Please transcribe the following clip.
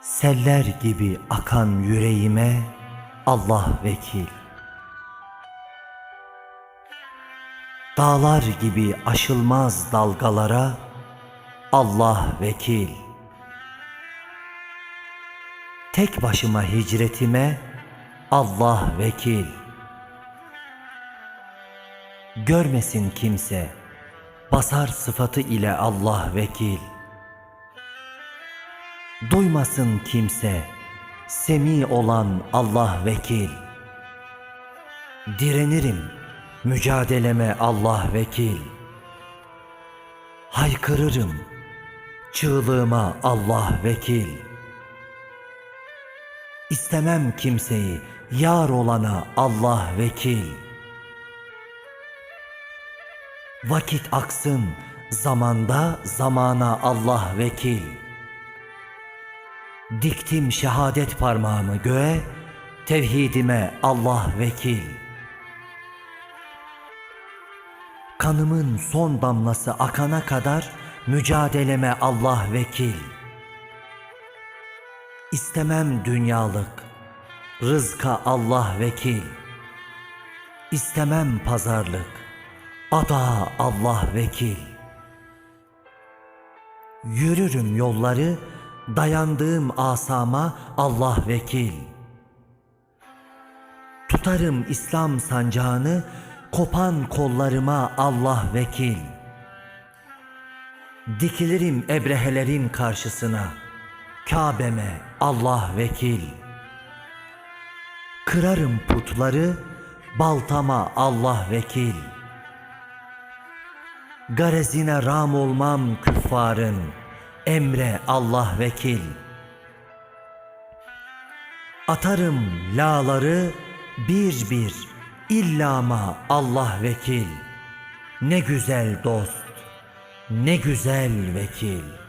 Seller gibi akan yüreğime Allah vekil. Dağlar gibi aşılmaz dalgalara Allah vekil. Tek başıma hicretime Allah vekil. Görmesin kimse basar sıfatı ile Allah vekil. Duymasın kimse semi olan Allah vekil. Direnirim mücadeleme Allah vekil. Haykırırım çığlığıma Allah vekil. İstemem kimseyi yar olana Allah vekil. Vakit aksın zamanda zamana Allah vekil. Diktim şehadet parmağımı göğe, tevhidime Allah vekil. Kanımın son damlası akana kadar mücadeleme Allah vekil. İstemem dünyalık, rızka Allah vekil. İstemem pazarlık, ada Allah vekil. Yürürüm yolları, dayandığım asama Allah vekil. Tutarım İslam sancağını, kopan kollarıma Allah vekil. Dikilirim ebrehelerin karşısına, Kabe'me Allah vekil. Kırarım putları, baltama Allah vekil. Garezine ram olmam küffarın, emre Allah vekil. Atarım lağları bir bir, illama Allah vekil. Ne güzel dost, ne güzel vekil.''